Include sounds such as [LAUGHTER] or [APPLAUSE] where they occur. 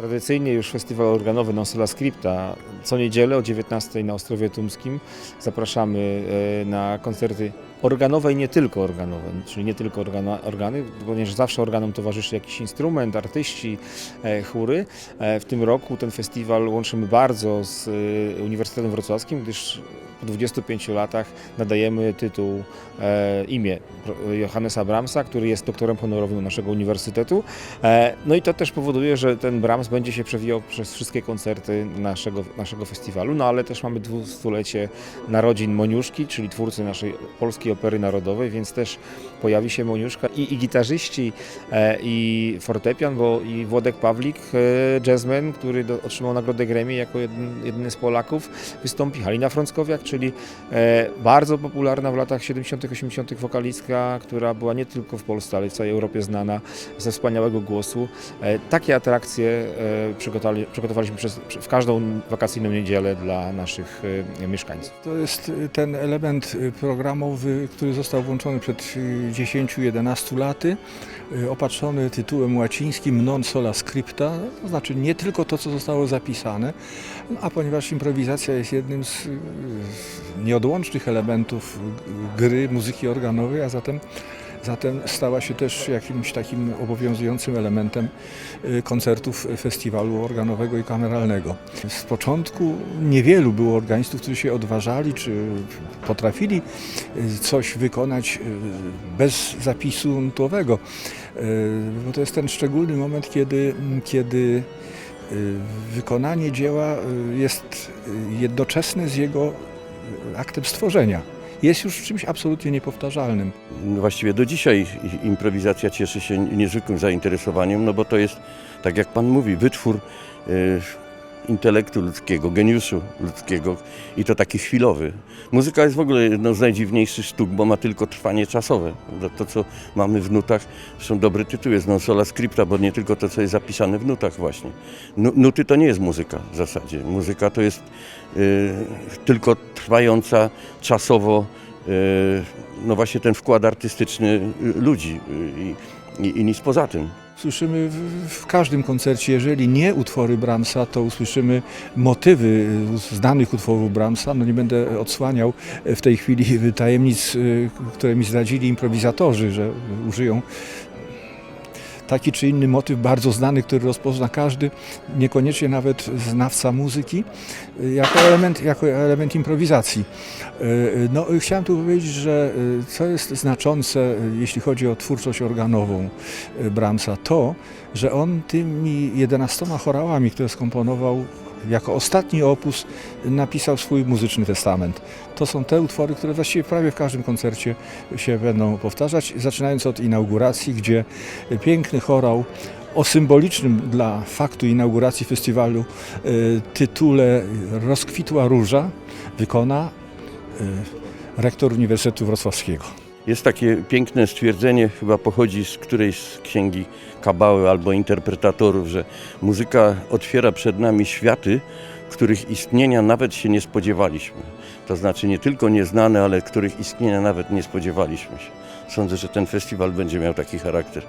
Tradycyjnie już festiwal organowy Non Scripta co niedzielę o 19 na Ostrowie Tumskim. Zapraszamy e, na koncerty organowe i nie tylko organowe, czyli nie tylko organa, organy, ponieważ zawsze organom towarzyszy jakiś instrument, artyści, e, chóry. E, W tym roku ten festiwal łączymy bardzo z Uniwersytetem Wrocławskim, gdyż po 25 latach nadajemy tytuł, e, imię Johannesa Brahmsa, który jest doktorem honorowym naszego uniwersytetu. E, No i to też powoduje, że ten Brahms będzie się przewijał przez wszystkie koncerty naszego, naszego festiwalu, no ale też mamy dwustulecie narodzin Moniuszki, czyli twórcy naszej polskiej opery narodowej, więc też pojawi się Moniuszka i, i gitarzyści, e, i fortepian, bo i Włodek Pawlik, e, jazzman, który do, otrzymał nagrodę Grammy jako jeden, z Polaków, wystąpi Halina Frąckowiak, czyli e, bardzo popularna w latach 70., 80. wokalistka, która była nie tylko w Polsce, ale w całej Europie znana ze wspaniałego głosu. E, takie atrakcje e, przygotowali, przygotowaliśmy przez, w każdą wakacyjną niedzielę dla naszych mieszkańców. To jest ten element programowy, który został włączony przed y, 10-11 laty, opatrzony tytułem łacińskim non sola scripta, to znaczy nie tylko to, co zostało zapisane, a ponieważ improwizacja jest jednym z nieodłącznych elementów gry, muzyki organowej, a zatem Zatem stała się też jakimś takim obowiązującym elementem y, koncertów festiwalu organowego i kameralnego. Z początku niewielu było organistów, którzy się odważali, czy potrafili y, coś wykonać y, bez zapisu nutowego. Bo to jest ten szczególny moment, kiedy, kiedy wykonanie dzieła jest jednoczesne z jego aktem stworzenia. Jest już czymś absolutnie niepowtarzalnym. Właściwie do dzisiaj improwizacja cieszy się niezwykłym zainteresowaniem, no bo to jest, tak jak Pan mówi, wytwór y, intelektu ludzkiego, geniuszu ludzkiego i to taki chwilowy. Muzyka jest w ogóle jedną z najdziwniejszych sztuk, bo ma tylko trwanie czasowe. To, co mamy w nutach, zresztą dobry tytuł jest non sola scripta, bo nie tylko to, co jest zapisane w nutach właśnie. Nu, nuty to nie jest muzyka w zasadzie. Muzyka to jest y, tylko trwająca czasowo y, no właśnie ten wkład artystyczny y, ludzi y, i, i, i nic poza tym. Słyszymy w, w każdym koncercie, jeżeli nie utwory Brahmsa, to usłyszymy motywy znanych utworów Brahmsa. No nie będę odsłaniał w tej chwili [LAUGHS] tajemnic, y, które mi zdradzili improwizatorzy, że użyją taki czy inny motyw bardzo znany, który rozpozna każdy, niekoniecznie nawet znawca muzyki, y, jako element, jako element improwizacji. Y, y, No, chciałem tu powiedzieć, że co jest znaczące, jeśli chodzi o twórczość organową Brahmsa, to, że on tymi 11 chorałami, które skomponował jako ostatni opus, napisał swój muzyczny testament. To są te utwory, które właściwie prawie w każdym koncercie się będą powtarzać, zaczynając od inauguracji, gdzie piękny chorał o symbolicznym dla faktu inauguracji festiwalu y, tytule Rozkwitła Róża wykona y, rektor Uniwersytetu Wrocławskiego. Jest takie piękne stwierdzenie, chyba pochodzi z którejś z księgi Kabały albo interpretatorów, że muzyka otwiera przed nami światy, których istnienia nawet się nie spodziewaliśmy. To znaczy nie tylko nieznane, ale których istnienia nawet nie spodziewaliśmy się. Sądzę, że ten festiwal będzie miał taki charakter.